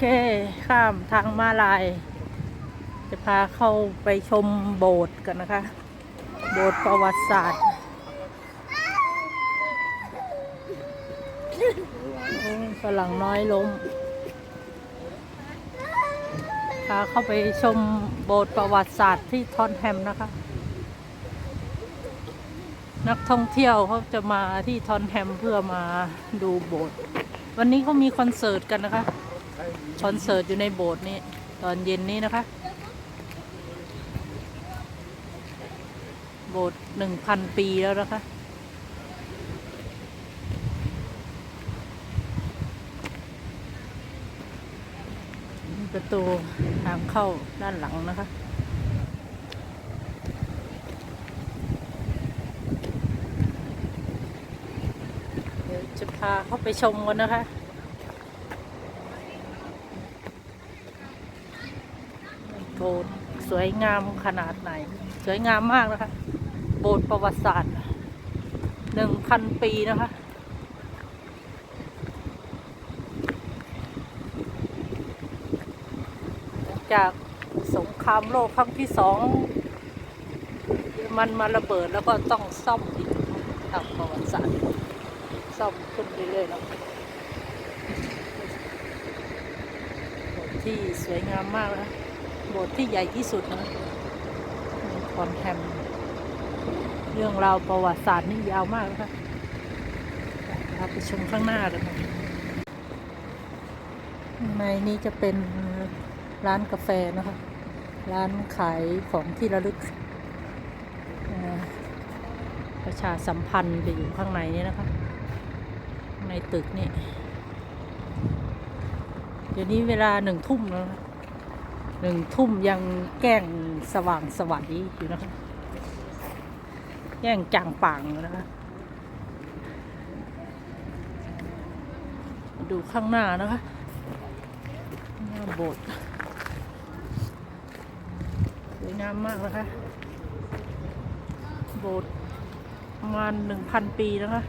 เค ข้ามทางมาลาย จะพาเข้าไปชมโบสถ์กันนะคะ โบสถ์ประวัติศาสตร์ฝรั่งน้อยล้มพาเข้าไปชมโบสถ์ประวัติศาสตร์ที่ทอนแฮมนะคะ นักท่องเที่ยวเขาจะมาที่ทอนแฮมเพื่อมาดูโบสถ์วันนี้เขามีคอนเสิร์ตกันนะคะ คอนเสิร์ตอยู่ในโบสถ์นี้ ตอนเย็นนี้นะคะ โบสถ์หนึ่งพันปีแล้วนะคะประตูทางเข้าด้านหลังนะคะ เดี๋ยวจะพาเข้าไปชมกันนะคะ โบสถ์สวยงามขนาดไหน สวยงามมากนะคะ โบสถ์ประวัติศาสตร์หนึ่งพันปีนะคะหลังจากสงครามโลกครั้งที่สองมันมาระเบิดแล้วก็ต้องซ่อมอีกทางประวัติศาสตร์ซ่อมขึ้นเรื่อยๆแล้วที่สวยงามมากนะ โบสถ์ที่ใหญ่ที่สุดนะคอนแฮมเรื่องราวประวัติศาสตร์นี่ยาวมากนะคะเราไปชมข้างหน้ากันนะข้างในนี้จะเป็นร้านกาแฟนะคะ ร้านขายของที่ระลึก ประชาสัมพันธ์จะอยู่ข้างในนี้นะคะ ในตึกนี่ เดี๋ยวนี้เวลาหนึ่งทุ่มแล้วนะ หนึ่งทุ่มยังแกล้งสว่างสวัสดีอยู่นะคะแย่งจางป่างนะคะดูข้างหน้านะคะหน้าโบสถ์สวยงามมากนะคะ โบสถ์ประมาณหนึ่งพันปีนะคะ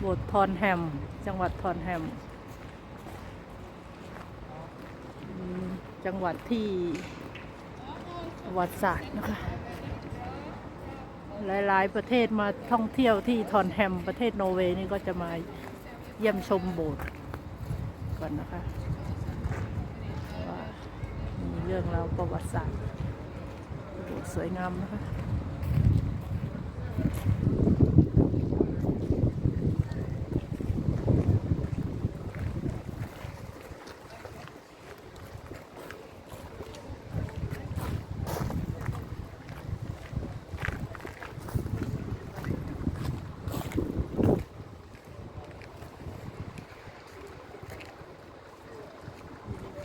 โบสถ์ทอนแฮม จังหวัดทอนแฮมอืม จังหวัดที่ประวัติศาสตร์นะคะ หลาย ๆ ประเทศมาท่องเที่ยวที่ทอนแฮมประเทศโนอร์เวย์นี่ก็จะมาเยี่ยมชมโบสถ์ก่อนนะคะว่ามีเรื่องราวประวัติศาสตร์โบสถ์สวยงามนะคะ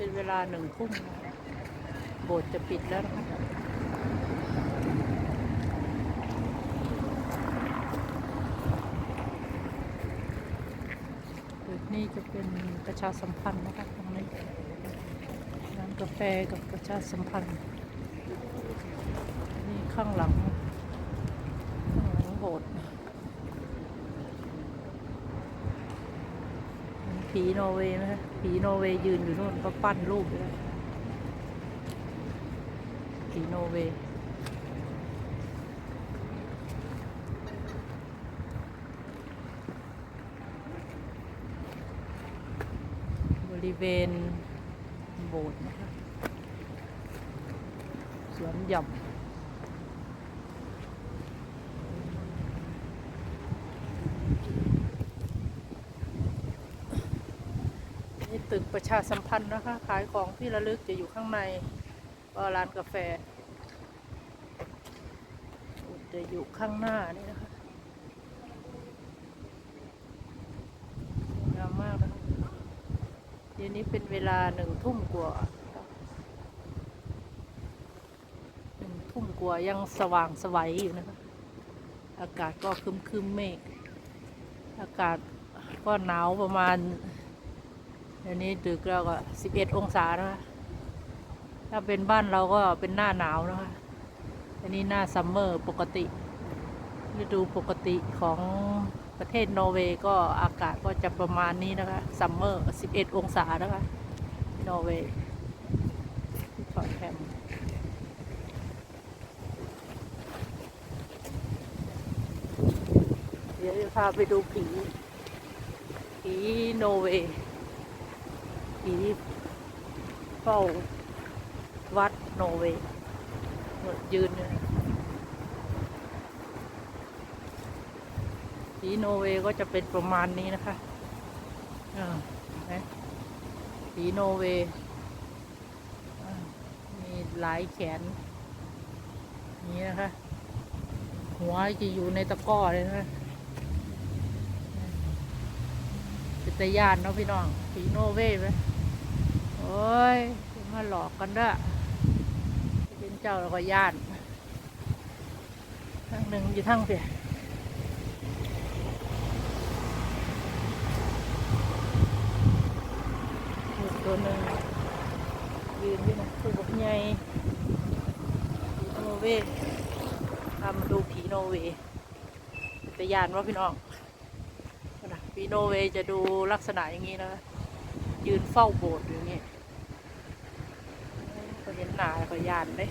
เป็นเวลาหนึ่งทุ่มโบสถ์จะปิดแล้วนะคะนี้จะเป็นประชาสัมพันธ์นะคะตรงนี้ร้านกาแฟกับประชาสัมพันธ์ นี่ข้างหลังข้างหลังโบสถ์ ผีนอร์เวย์ไหมคะผีนอร์เวย์ยืนอยู่นู่นก็ปั้นรูปอยู่แล้วผีนอร์เวย์บริเวณโบสถ์นะคะสวนหย่อม นี่ตึกประชาสัมพันธ์นะคะ ขายของที่ระลึกจะอยู่ข้างในก็ร้านกาแฟ จะอยู่ข้างหน้านี่นะคะสวยงามมากนะคะเดี๋ยวนี้เป็นเวลาหนึ่งทุ่มกว่าหนึ่งทุ่มกว่ายังสว่างสวัยอยู่นะคะ อากาศก็คึมคึมเมฆอากาศก็หนาวประมาณ เดี๋ยวนี้ดึกแล้วก็สิบเอ็ดองศานะคะถ้าเป็นบ้านเราก็เป็นหน้าหนาวนะคะอันนี้หน้าซัมเมอร์ปกติฤดูปกติของประเทศนอร์เวย์ก็อากาศก็จะประมาณนี้นะคะซัมเมอร์11องศานะคะนอร์เวย์ทอดแฮมเดี๋ยวจะพาไปดูผีผีโนเวย์ ผีเฝ้าวัดโนเวย์ยืนเนี่ยผีโนเวย์ก็จะเป็นประมาณนี้นะคะอ่าเห็นไหมผีโนเวย์มีหลายแขนนี้นะคะ หัวจะอยู่ในตะก้อเลยนะคะเป็นตยานเนาะพี่น้องผีโนเว่ไหม โอ้ยมาหลอกกันด้อเป็นเจ้าแล้วก็ย่านทั้งหนึ่งอยู่ทั้งเปียตัวหนึ่งยืนอยู่นะตัวบกใหญ่ผีโนเว่ทำดูผีโนเวเป็นตาย่านว่าพี่น้องนะปีโนเวจะดูลักษณะอย่างนี้นะคะ ยืนเฝ้าโบสถ์อยู่างเงนี้ก็เห็นหนาก็ยานเลย